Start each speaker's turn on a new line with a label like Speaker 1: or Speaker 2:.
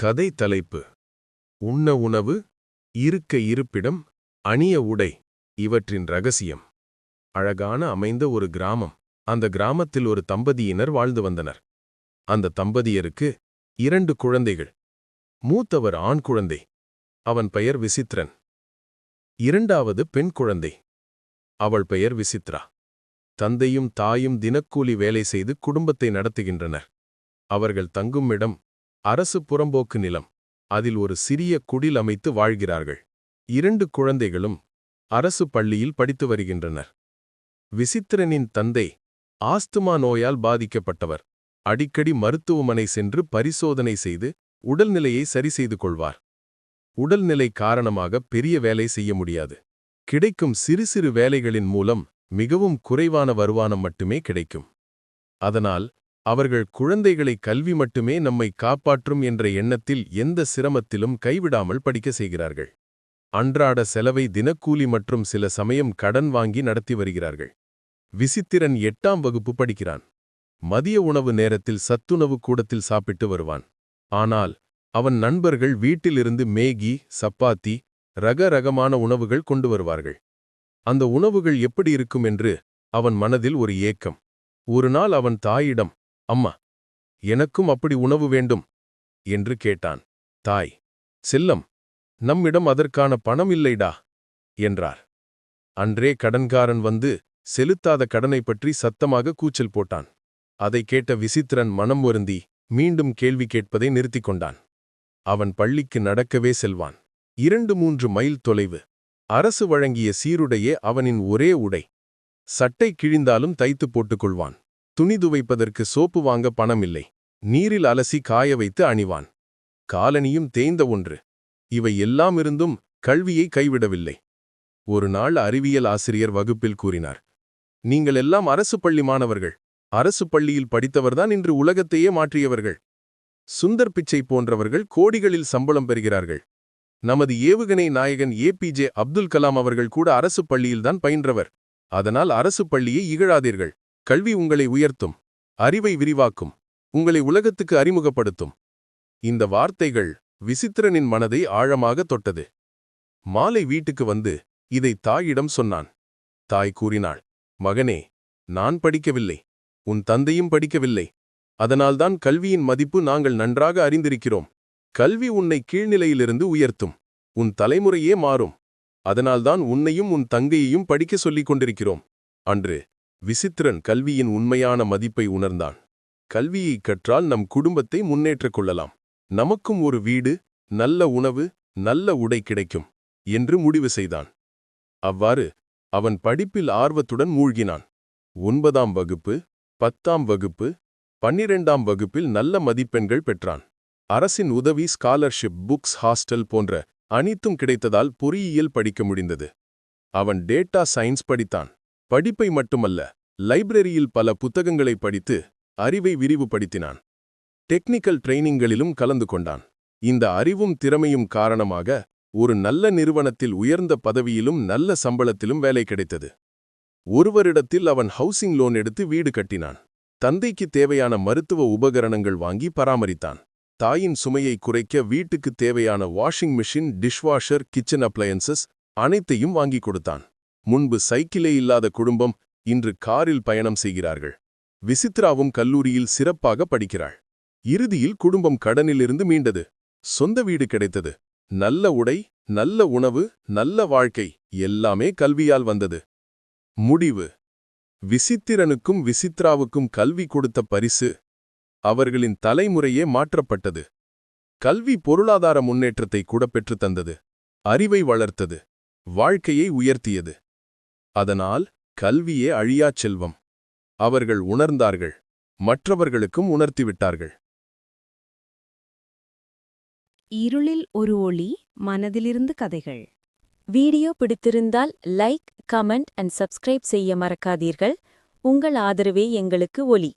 Speaker 1: கதை தலைப்பு உண்ண உணவு இருக்க இருப்பிடம் அணிய உடை இவற்றின் ரகசியம். அழகான அமைந்த ஒரு கிராமம். அந்த கிராமத்தில் ஒரு தம்பதியினர் வாழ்ந்து வந்தனர். அந்த தம்பதியருக்கு இரண்டு குழந்தைகள். மூத்தவர் ஆண் குழந்தை. அவன் பெயர் விசித்ரன் இரண்டாவது பெண் குழந்தை. அவள் பெயர் விசித்ரா. தந்தையும் தாயும் தினக்கூலி வேலை செய்து குடும்பத்தை நடத்துகின்றனர். அவர்கள் தங்கும் இடம் அரசு புறம்போக்கு நிலம். அதில் ஒரு சிறிய குடில் அமைத்து வாழ்கிறார்கள். இரண்டு குழந்தைகளும் அரசு பள்ளியில் படித்து வருகின்றனர். விசித்திரனின் தந்தை ஆஸ்துமா நோயால் பாதிக்கப்பட்டவர். அடிக்கடி மருத்துவமனை சென்று பரிசோதனை செய்து உடல்நிலையை சரி செய்து கொள்வார். உடல்நிலை காரணமாக பெரிய வேலை செய்ய முடியாது. கிடைக்கும் சிறு சிறு வேலைகளின் மூலம் மிகவும் குறைவான வருமானம் மட்டுமே கிடைக்கும். அதனால் அவர்கள் குழந்தைகளை கல்வி மட்டுமே நம்மை காப்பாற்றும் என்ற எண்ணத்தில் எந்த சிரமத்திலும் கைவிடாமல் படிக்க செய்கிறார்கள். அன்றாட செலவை தினக்கூலி மற்றும் சில சமயம் கடன் வாங்கி நடத்தி வருகிறார்கள். விசித்திரன் எட்டாம் வகுப்பு படிக்கிறான். மதிய உணவு நேரத்தில் சத்துணவு கூடத்தில் சாப்பிட்டு வருவான். ஆனால் அவன் நண்பர்கள் வீட்டிலிருந்து மேகி சப்பாத்தி ரக ரகமான உணவுகள் கொண்டு வருவார்கள். அந்த உணவுகள் எப்படி இருக்கும் என்று அவன் மனதில் ஒரு ஏக்கம். ஒரு நாள் அவன் தாயிடம் அம்மா எனக்கும் அப்படி உணவு வேண்டும் என்று கேட்டான். தாய் செல்லம் நம்மிடம் அதற்கான பணம் இல்லைடா என்றார். அன்றே கடன்காரன் வந்து செலுத்தாத கடனை பற்றி சத்தமாக கூச்சல் போட்டான். அதை கேட்ட விசித்திரன் மனம் வருந்தி மீண்டும் கேள்வி கேட்பதை நிறுத்திக் கொண்டான். அவன் பள்ளிக்கு நடக்கவே செல்வான். இரண்டு மூன்று மைல் தொலைவு. அரசு வழங்கிய சீருடையே அவனின் ஒரே உடை. சட்டை கிழிந்தாலும் தைத்துப் போட்டுக்கொள்வான் துணி துவைப்பதற்கு சோப்பு வாங்க பணமில்லை. நீரில் அலசி காய வைத்து அணிவான். காலனியும் தேய்ந்த ஒன்று. இவை எல்லாம் இருந்தும் கல்வியை கைவிடவில்லை. ஒரு நாள் அறிவியல் ஆசிரியர் வகுப்பில் கூறினார். நீங்கள் எல்லாம் அரசு பள்ளி மாணவர்கள். அரசு பள்ளியில் படித்தவர்தான் இன்று உலகத்தையே மாற்றியவர்கள். சுந்தர் பிச்சை போன்றவர்கள் கோடிகளில் சம்பளம் பெறுகிறார்கள். நமது ஏவுகணை நாயகன் ஏபிஜே அப்துல் கலாம் அவர்கள் கூட அரசு பள்ளியில்தான் பயின்றவர். அதனால் அரசு பள்ளியை இகழாதீர்கள். கல்வி உங்களை உயர்த்தும் அறிவை விரிவாக்கும் உங்களை உலகத்துக்கு அறிமுகப்படுத்தும். இந்த வார்த்தைகள் விசித்திரனின் மனதை ஆழமாக தொட்டது. மாலை வீட்டுக்கு வந்து இதை தாயிடம் சொன்னான். தாய் கூறினாள் மகனே நான் படிக்கவில்லை. உன் தந்தையும் படிக்கவில்லை. அதனால்தான் கல்வியின் மதிப்பு நாங்கள் நன்றாக அறிந்திருக்கிறோம். கல்வி உன்னை கீழ்நிலையிலிருந்து உயர்த்தும். உன் தலைமுறையே மாறும். அதனால்தான் உன்னையும் உன் தங்கையையும் படிக்க சொல்லிக் கொண்டிருக்கிறோம். அன்று விசித்திரன் கல்வியின் உண்மையான மதிப்பை உணர்ந்தான். கல்வியை கற்றால் நம் குடும்பத்தை முன்னேற்றக் கொள்ளலாம். நமக்கும் ஒரு வீடு நல்ல உணவு நல்ல உடை கிடைக்கும் என்று முடிவு செய்தான். அவ்வாறு அவன் படிப்பில் ஆர்வத்துடன் மூழ்கினான். ஒன்பதாம் வகுப்பு பத்தாம் வகுப்பு பன்னிரெண்டாம் வகுப்பில் நல்ல மதிப்பெண்கள் பெற்றான். அரசின் உதவி ஸ்காலர்ஷிப் புக்ஸ் ஹாஸ்டல் போன்ற அனைத்தும் கிடைத்ததால் பொறியியல் படிக்க முடிந்தது. அவன் டேட்டா சயின்ஸ் படித்தான். படிப்பை மட்டுமல்ல லைப்ரரியில் பல புத்தகங்களை படித்து அறிவை விரிவுபடுத்தினான். டெக்னிக்கல் ட்ரைனிங்களிலும் கலந்து கொண்டான். இந்த அறிவும் திறமையும் காரணமாக ஒரு நல்ல நிறுவனத்தில் உயர்ந்த பதவியிலும் நல்ல சம்பளத்திலும் வேலை கிடைத்தது. ஒருவரிடத்தில் அவன் ஹவுசிங் லோன் எடுத்து வீடு கட்டினான். தந்தைக்கு தேவையான மருத்துவ உபகரணங்கள் வாங்கி பராமரித்தான். தாயின் சுமையை குறைக்க வீட்டுக்கு தேவையான washing machine dishwasher kitchen appliances அனைத்தையும் வாங்கிக் கொடுத்தான். முன்பு சைக்கிளே இல்லாத குடும்பம் இன்று காரில் பயணம் செய்கிறார்கள். விசித்ராவும் கல்லூரியில் சிறப்பாக படிக்கிறாள். இறுதியில் குடும்பம் கடனிலிருந்து மீண்டது. சொந்த வீடு கிடைத்தது. நல்ல உடை நல்ல உணவு நல்ல வாழ்க்கை எல்லாமே கல்வியால் வந்தது. முடிவு. விசித்திரனுக்கும் விசித்ராவுக்கும் கல்வி கொடுத்த பரிசு அவர்களின் தலைமுறையே மாற்றப்பட்டது. கல்வி பொருளாதார முன்னேற்றத்தை கூட பெற்றுத் தந்தது அறிவை வளர்த்தது. வாழ்க்கையை உயர்த்தியது. அதனால் கல்வியே அழியாச் செல்வம். அவர்கள் உணர்ந்தார்கள். மற்றவர்களுக்கும் உணர்த்திவிட்டார்கள்.
Speaker 2: இருளில் ஒரு ஒளி மனதிலிருந்து கதைகள்.
Speaker 3: வீடியோ பிடித்திருந்தால் லைக் கமெண்ட் அண்ட் சப்ஸ்கிரைப் செய்ய மறக்காதீர்கள். உங்கள் ஆதரவே எங்களுக்கு ஒலி